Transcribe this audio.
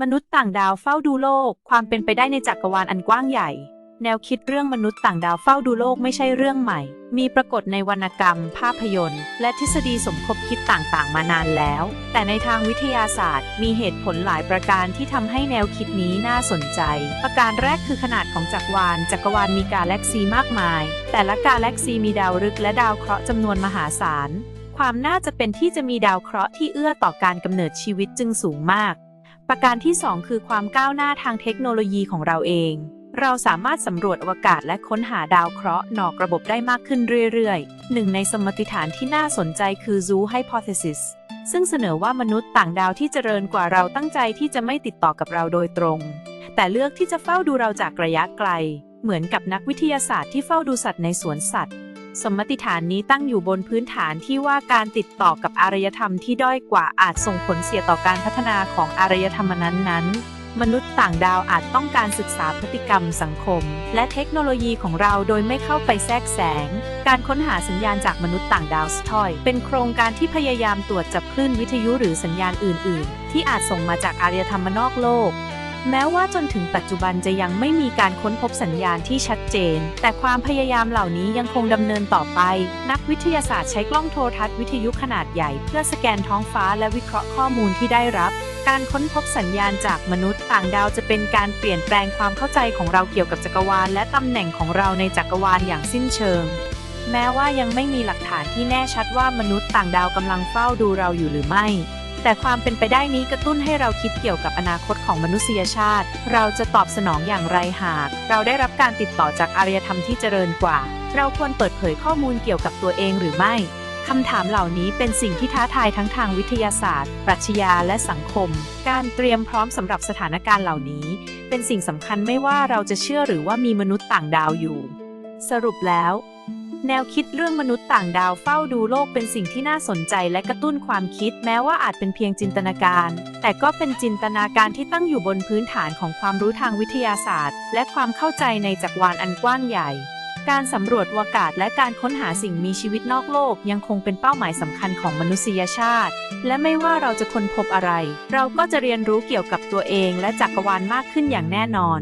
มนุษย์ต่างดาวเฝ้าดูโลก ความเป็นไปได้ในจักรวาลอันกว้างใหญ่ แนวคิดเรื่องมนุษย์ต่างดาวเฝ้าดูโลกไม่ใช่เรื่องใหม่ มีปรากฏในวรรณกรรม ภาพยนตร์ และทฤษฎีสมคบคิดต่างๆ มานานแล้ว แต่ในทางวิทยาศาสตร์ มีเหตุผลหลายประการที่ทำให้แนวคิดนี้น่าสนใจ ประการแรกคือขนาดของจักรวาล จักรวาลมีกาแล็กซีมากมาย แต่ละกาแล็กซีมีดาวฤกษ์และดาวเคราะห์จำนวนมหาศาล ความน่าจะเป็นที่จะมีดาวเคราะห์ที่เอื้อต่อการกำเนิดชีวิตจึงสูงมาก ประการที่ 2 คือความก้าวหน้าทางเทคโนโลยีของเราเอง เราสามารถสำรวจอวกาศและค้นหาดาวเคราะห์นอกระบบได้มากขึ้นเรื่อยๆ หนึ่งในสมมติฐานที่น่าสนใจคือ Zoo Hypothesis ซึ่งเสนอว่ามนุษย์ต่างดาวที่เจริญกว่าเราตั้งใจที่จะไม่ติดต่อกับเราโดยตรง แต่เลือกที่จะเฝ้าดูเราจากระยะไกล เหมือนกับนักวิทยาศาสตร์ที่เฝ้าดูสัตว์ในสวนสัตว์ สมมติฐานนี้ตั้งอยู่บนพื้นฐานที่ว่าการติดต่อกับอารยธรรมที่ด้อยกว่าอาจส่งผลเสียต่อการพัฒนาของอารยธรรมนั้นๆ มนุษย์ต่างดาวอาจต้องการศึกษาพฤติกรรมสังคม และเทคโนโลยีของเราโดยไม่เข้าไปแทรกแซงการค้นหาสัญญาณจากมนุษย์ต่างดาวสทอย เป็นโครงการที่พยายามตรวจจับคลื่นวิทยุหรือสัญญาณอื่น ๆ ที่อาจส่งมาจากอารยธรรมนอกโลก แม้ว่าจนถึงปัจจุบันจะยังไม่มีการค้นพบสัญญาณที่ชัดเจน แต่ความพยายามเหล่านี้ยังคงดำเนินต่อไป นักวิทยาศาสตร์ใช้กล้องโทรทัศน์วิทยุขนาดใหญ่เพื่อสแกนท้องฟ้าและวิเคราะห์ข้อมูลที่ได้รับ การค้นพบสัญญาณจากมนุษย์ต่างดาวจะเป็นการเปลี่ยนแปลงความเข้าใจของเราเกี่ยวกับจักรวาล และตำแหน่งของเราในจักรวาลอย่างสิ้นเชิง แม้ว่ายังไม่มีหลักฐานที่แน่ชัดว่ามนุษย์ต่างดาวกำลังเฝ้าดูเราอยู่หรือไม่ แต่ความเป็นไปได้นี้กระตุ้นให้เราคิดเกี่ยวกับอนาคตของมนุษยชาติ เราจะตอบสนองอย่างไรหาก เราได้รับการติดต่อจากอารยธรรมที่เจริญกว่า เราควรเปิดเผยข้อมูลเกี่ยวกับตัวเองหรือไม่คำถามเหล่านี้เป็นสิ่งที่ท้าทายทั้งทางวิทยาศาสตร์ ปรัชญาและสังคม การเตรียมพร้อมสำหรับสถานการณ์เหล่านี้ เป็นสิ่งสำคัญไม่ว่าเราจะเชื่อหรือว่ามีมนุษย์ต่างดาวอยู่ สรุปแล้ว แนวคิดเรื่องมนุษย์ต่างดาวเฝ้าดูโลกเป็นสิ่งที่น่าสนใจและกระตุ้นความคิดแม้ว่าอาจเป็นเพียงจินตนาการ แต่ก็เป็นจินตนาการที่ตั้งอยู่บนพื้นฐานของความรู้ทางวิทยาศาสตร์ และความเข้าใจในจักรวาลอันกว้างใหญ่ การสำรวจอวกาศและการค้นหาสิ่งมีชีวิตนอกโลกยังคงเป็นเป้าหมายสำคัญของมนุษยชาติ และไม่ว่าเราจะค้นพบอะไร เราก็จะเรียนรู้เกี่ยวกับตัวเองและจักรวาลมากขึ้นอย่างแน่นอน